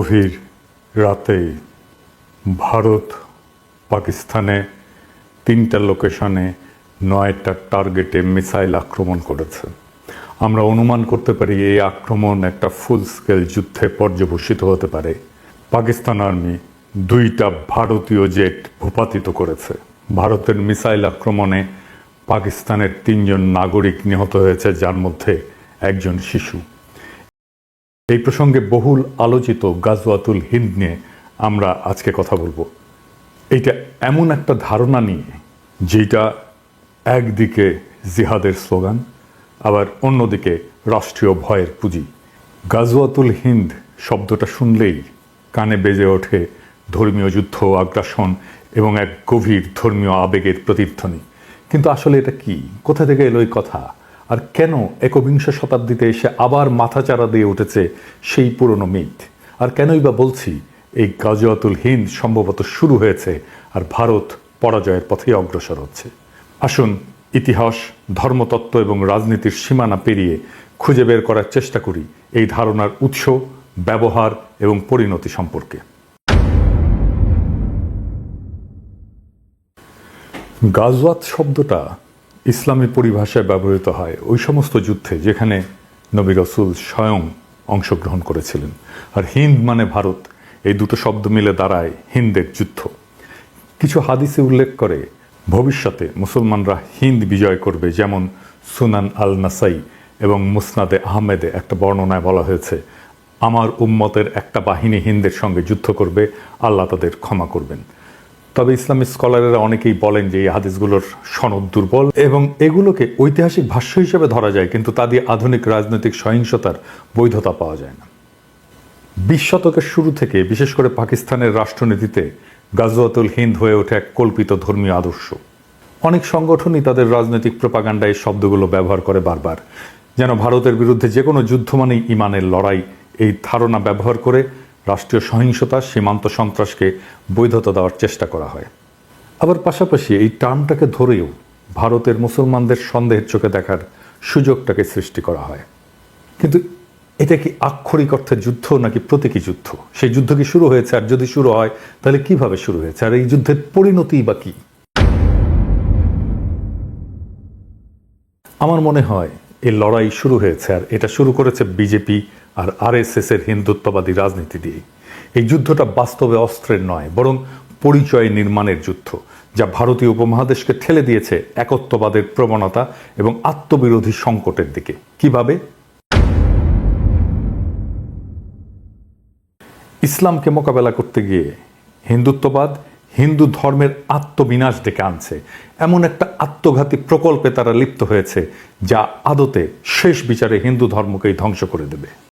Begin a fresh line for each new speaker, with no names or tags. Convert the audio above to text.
গভীর রাতে ভারত, পাকিস্তানে তিনটা লোকেশনে নয়টা টার্গেটে মিসাইল আক্রমণ করেছে। আমরা অনুমান করতে পারি এই আক্রমণ একটা ফুল স্কেল যুদ্ধে পর্যবসিত হতে পারে। পাকিস্তান আর্মি দুইটা ভারতীয় জেট ভূপাতিত করেছে। ভারতের মিসাইল আক্রমণে পাকিস্তানের তিনজন নাগরিক নিহত হয়েছে, যার মধ্যে একজন শিশু। এই প্রসঙ্গে বহুল আলোচিত গাজওয়াতুল হিন্দ নিয়ে আমরা আজকে কথা বলব। এইটা এমন একটা ধারণা নিয়ে যেটা একদিকে জিহাদের স্লোগান, আবার অন্যদিকে রাষ্ট্রীয় ভয়ের পুঁজি। গাজওয়াতুল হিন্দ শব্দটা শুনলেই কানে বেজে ওঠে ধর্মীয় যুদ্ধ আগ্রাসন এবং এক গভীর ধর্মীয় আবেগের প্রতিধ্বনি। কিন্তু আসলে এটা কি? কোথা থেকে এলো এই কথা? আর কেন একবিংশ শতাব্দীতে এসে আবার মাথাচাড়া দিয়ে উঠেছে সেই পুরনো মিথ? আর কেনই বা বলছি, এই গাজওয়াতুল হিন্দ সম্ভবত শুরু হয়েছে আর ভারত পরাজয়ের পথে অগ্রসর হচ্ছে। আসুন ইতিহাস, ধর্মতত্ত্ব এবং রাজনীতির সীমানা পেরিয়ে খুঁজে বের করার চেষ্টা করি এই ধারণার উৎস, ব্যবহার এবং পরিণতি সম্পর্কে। গাজওয়াত শব্দটা ইসলামী পরিভাষায় ব্যবহৃত হয় ওই সমস্ত যুদ্ধে যেখানে নবী রসুল স্বয়ং অংশগ্রহণ করেছিলেন। আর হিন্দ মানে ভারত, এই দুটো শব্দ মিলে দাঁড়ায় হিন্দের যুদ্ধ। কিছু হাদিসে উল্লেখ করে, ভবিষ্যতে মুসলমানরা হিন্দ বিজয় করবে যেমন সুনান আল নাসাই এবং মুসনাদে আহমেদে একটা বর্ণনায় বলা হয়েছে, আমার উম্মতের একটা বাহিনী হিন্দের সঙ্গে যুদ্ধ করবে, আল্লাহ তাদের ক্ষমা করবেন। তবে ইসলামী স্কলারেরা অনেকেই বলেন যে এই হাদিসগুলোর সনদ দুর্বল এবং এগুলোকে ঐতিহাসিক ভাষ্য হিসেবে ধরা যায়, কিন্তু তা দিয়ে আধুনিক রাজনৈতিক সহিংসতার বৈধতা পাওয়া যায় না। বিশ শতকের শুরু থেকে, বিশেষ করে পাকিস্তানের রাষ্ট্রনীতিতে, গাজওয়াতুল হিন্দ হয়ে ওঠে এক কল্পিত ধর্মীয় আদর্শ। অনেক সংগঠনই তাদের রাজনৈতিক প্রপাগান্ডায় শব্দগুলো ব্যবহার করে বারবার। যেন ভারতের বিরুদ্ধে যে কোনো যুদ্ধ মানেই ইমানের লড়াই এই ধারণা ব্যবহার করে রাষ্ট্রীয় সহিংসতা, সীমান্ত সন্ত্রাসকে বৈধতা দেওয়ার চেষ্টা করা হয়। আবার পাশাপাশি এই টার্মটাকে ধরেও ভারতের মুসলমানদের সন্দেহের চোখে দেখার সুযোগটাকে সৃষ্টি করা হয়। কিন্তু এটা কি আক্ষরিক অর্থে যুদ্ধ নাকি প্রতীকী যুদ্ধ? সেই যুদ্ধ কি শুরু হয়েছে? আর যদি শুরু হয়, তাহলে কীভাবে শুরু হয়েছে? আর এই যুদ্ধের পরিণতি বা কি? আমার মনে হয়, এই লড়াই শুরু হয়েছে। আর এটা শুরু করেছে বিজেপি আর আরএসএস এর হিন্দুত্ববাদী রাজনীতি দিয়ে। এই যুদ্ধটা বাস্তবে অস্ত্রের নয়, বরং পরিচয় নির্মাণের যুদ্ধ, যা ভারতীয় উপমহাদেশকে ঠেলে দিয়েছে একত্ববাদের প্রবণতা এবং আত্মবিরোধী সংকটের দিকে। কীভাবে? ইসলামকে মোকাবেলা করতে গিয়ে হিন্দুত্ববাদ হিন্দু ধর্মের আত্মবিনাশ ডেকে আনছে। এমন একটা আত্মঘাতী প্রকল্পে তারা লিপ্ত হয়েছে, যা আদতে শেষ বিচারে হিন্দু ধর্মকেই ধ্বংস করে দেবে।